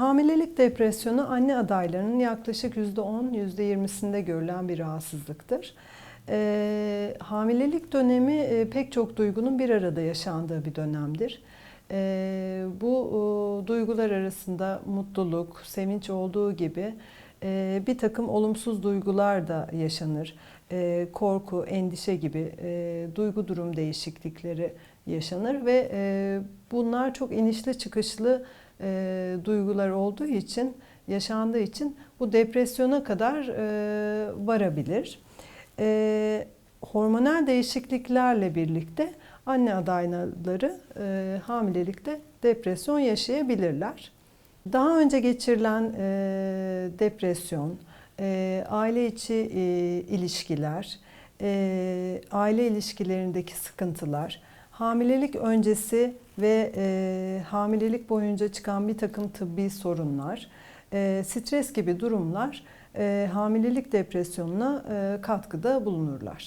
Hamilelik depresyonu anne adaylarının yaklaşık %10-%20'sinde görülen bir rahatsızlıktır. Ee, hamilelik dönemi e, pek çok duygunun bir arada yaşandığı bir dönemdir. Ee, bu e, duygular arasında mutluluk, sevinç olduğu gibi e, bir takım olumsuz duygular da yaşanır. E, korku, endişe gibi e, duygu durum değişiklikleri yaşanır ve e, bunlar çok inişli çıkışlı e, duygular olduğu için, yaşandığı için bu depresyona kadar e, varabilir. E, hormonal değişikliklerle birlikte anne adayları e, hamilelikte depresyon yaşayabilirler. Daha önce geçirilen e, depresyon, e, aile içi e, ilişkiler, e, aile ilişkilerindeki sıkıntılar, hamilelik öncesi ve e, hamilelik boyunca çıkan bir takım tıbbi sorunlar, e, stres gibi durumlar e, hamilelik depresyonuna e, katkıda bulunurlar.